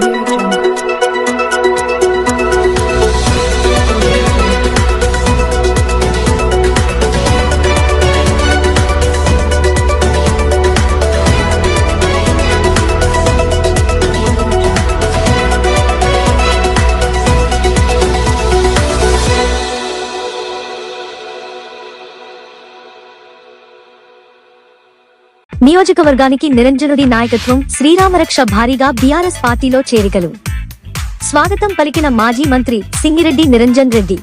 morning. నియోజకవర్గానికి నిరంజనుడి నాయకత్వం శ్రీరామరక్ష భారీగా బీఆర్ఎస్ పార్టీలో చేరికలు. స్వాగతం పలికిన మాజీ మంత్రి సింగిరెడ్డి నిరంజన్ రెడ్డి.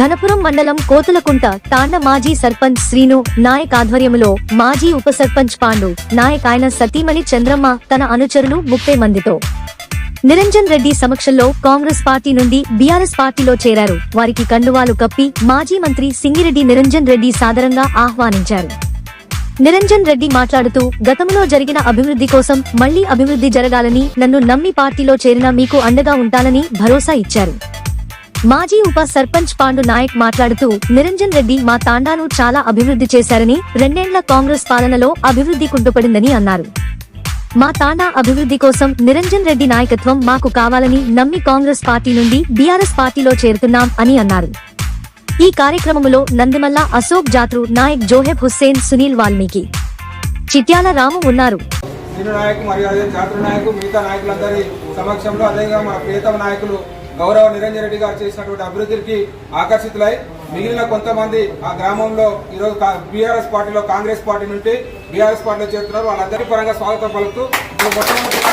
ఘనపురం మండలం కోతులకుంట తాండ మాజీ సర్పంచ్ శ్రీను నాయక్ ఆధ్వర్యములో మాజీ ఉప సర్పంచ్ పాండు నాయక్ ఆయన సతీమణి చంద్రమ్మ తన అనుచరులు ముప్పై మందితో. నిరంజన్ రెడ్డి సమక్షంలో కాంగ్రెస్ పార్టీ నుండి బీఆర్ఎస్ పార్టీలో చేరారు. వారికి కండువాలు కప్పి మాజీ మంత్రి సింగిరెడ్డి నిరంజన్ రెడ్డి సాదరంగా ఆహ్వానించారు. నిరంజన్ రెడ్డి మాట్లాడుతూ గతంలో జరిగిన అభివృద్ధి కోసం మళ్ళీ అభివృద్ధి జరగాలని నన్ను నమ్మి పార్టీలో చేరిన మీకు అండగా ఉంటానని భరోసా ఇచ్చారు. మాజీ ఉప సర్పంచ్ పాండు నాయక్ మాట్లాడుతూ నిరంజన్ రెడ్డి మా తాండాను చాలా అభివృద్ధి చేశారని రెండేండ్ల కాంగ్రెస్ పాలనలో అభివృద్ధి కుంటుపడిందని అన్నారు. మా తాండా అభివృద్ధి కోసం నిరంజన్ రెడ్డి నాయకత్వం మాకు కావాలని నమ్మి కాంగ్రెస్ పార్టీ నుండి బీఆర్ఎస్ పార్టీలో చేరుతున్నాం అని అన్నారు. ఈ కార్యక్రమములో నందిమల్ల అశోక్ జాత్రు నాయక్ జోహెబ్ హుస్సేన్ సునీల్ వాల్మీకి. చిత్యాల రాము ఉన్నారు. మరియు అదే జాతర మిగతా నాయకులందరి సమక్షంలో అదేవిధంగా మన ప్రియతమ నాయకులు గౌరవ నిరంజన్ రెడ్డి గారు చేసినటువంటి అభివృద్ధికి ఆకర్షితులై మిగిలిన కొంతమంది ఆ గ్రామంలో ఈరోజు బీఆర్ఎస్ పార్టీలో కాంగ్రెస్ పార్టీ నుండి బీఆర్ఎస్ పార్టీలో చేరుతున్నారు. వాళ్ళందరి పరంగా స్వాగతం పలుకుతూ మొట్టమొదటిగా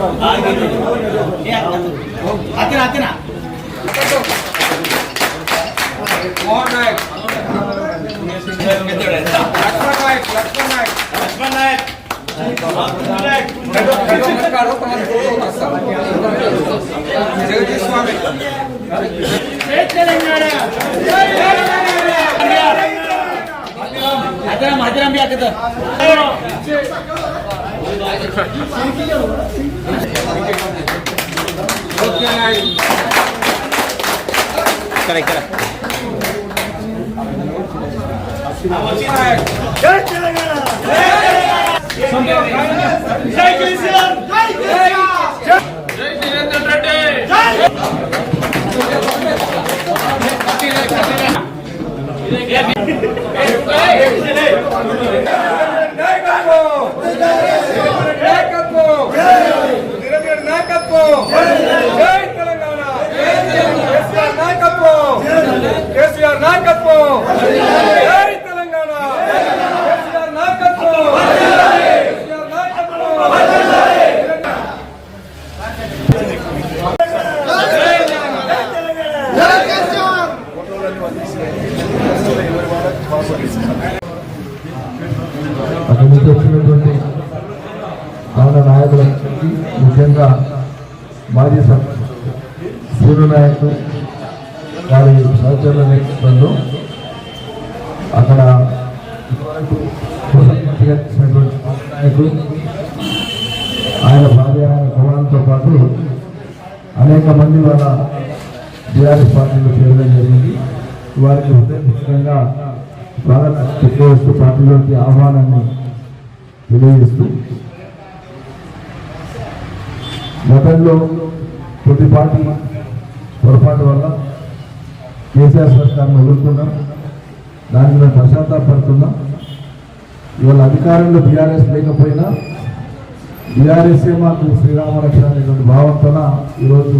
Shankar Naik కింగ్యా Naik Caray, caray. Jai Kishan! Jai Kishan! Jai Kirendra Reddy! Jai! Jai! Jai! Jai! Jai! వచ్చినటువంటి ఆంధ్ర నాయకులకి ముఖ్యంగా మాజీ సర్పంచ్ వారి సహచరుల నేతృత్వంలో అక్కడ ఇదివరకు ఉపసర్పంచ్గా చేసినటువంటి ఆయన భార్య ఆయన కుమారులతో పాటు అనేక మంది వాళ్ళ టీఆర్ఎస్ పార్టీలో చేరడం జరిగింది. వారికి హృదయపూర్వకంగా భారత తెలియజేస్తూ పార్టీలోకి ఆహ్వానాన్ని తెలియజేస్తూ గతంలో కొద్దిపాటి పొరపాటు వల్ల కేసీఆర్ సర్కార్ను ఎదుర్కొన్నాం దానికి మేము పశ్చాత్తాపడుతున్నాం. ఇవాళ అధికారంలో బీఆర్ఎస్ లేకపోయినా బీఆర్ఎస్ఏ మాకు శ్రీరామరక్ష అనేటువంటి భావంతోన ఈరోజు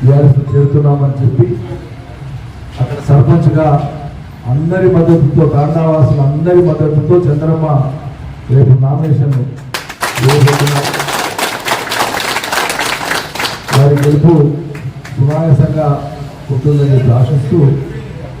బీఆర్ఎస్ చేరుతున్నామని చెప్పి అక్కడ సర్పంచ్గా అందరి మద్దతుతో తాండావాసులు అందరి మద్దతుతో చంద్రమ్మ రేపు నామినేషన్ వారి గెలుపు సునాయాసంగా ఉంటుందని ఆశిస్తూ